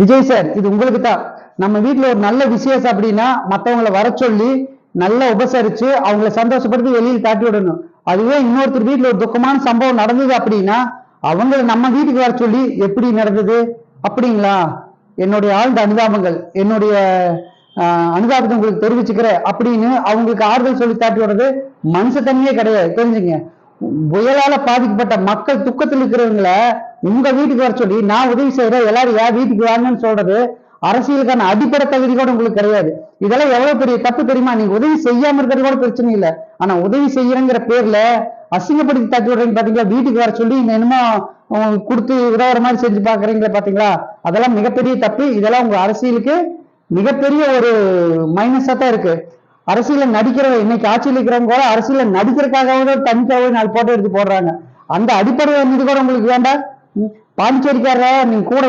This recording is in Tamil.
விஜய் சார் இது உங்களுக்கு தான் நம்ம வீட்டில் ஒரு நல்ல விசேஷம் அப்படின்னா மத்தவங்கள வர சொல்லி நல்லா உபசரிச்சு அவங்கள சந்தோஷப்படுத்தி வெளியில் தாட்டி விடணும். அதுவே இன்னொருத்தர் வீட்டில் ஒரு துக்கமான சம்பவம் நடந்தது அப்படின்னா அவங்கள நம்ம வீட்டுக்கு வர சொல்லி எப்படி நடந்தது? அப்படிங்களா? என்னுடைய ஆழ்ந்த அனுதாபங்கள் என்னுடைய அனுதாபத்தை உங்களுக்கு தெரிவிச்சுக்கிறேன் அப்படின்னு அவங்களுக்கு ஆறுதல் சொல்லி தாட்டி விடுறது மனுஷத்தன்மையே கிடையாது. தெரிஞ்சுங்க. புயலால பாதிக்கப்பட்ட மக்கள் துக்கத்தில் இருக்கிறவங்கள உங்க வீட்டுக்கு வர சொல்லி நான் உதவி செய்யறேன் எல்லாரும் ஏன் வீட்டுக்கு வாங்கன்னு சொல்றது அரசியலுக்கான அடிப்படை தகுதி கூட உங்களுக்கு கிடையாது. இதெல்லாம் எவ்வளவு பெரிய தப்பு தெரியுமா? நீங்க உதவி செய்யாம இருக்கிறது கூட பிரச்சனை இல்லை. ஆனா உதவி செய்யறங்கிற பேர்ல அசிங்கப்படுத்தி தட்டி விடுறீங்க பாத்தீங்களா? வீட்டுக்கு வர சொல்லி இந்த என்னமோ கொடுத்து உதவுற மாதிரி செஞ்சு பாக்குறீங்களா பாத்தீங்களா? அதெல்லாம் மிகப்பெரிய தப்பு. இதெல்லாம் உங்க அரசியலுக்கு மிகப்பெரிய ஒரு மைனஸா தான் இருக்கு. அரசியல நடிக்கிறவங்க இன்னைக்கு ஆட்சியில் இருக்கிறவங்க கூட அரசியல நடிக்கிறதுக்காகவே தனிக்காகவே நாலு போட்டோ எடுத்து போடுறாங்க. அந்த அடிப்படை வந்து கூட உங்களுக்கு வேண்டாம். ம், நீங்க கூட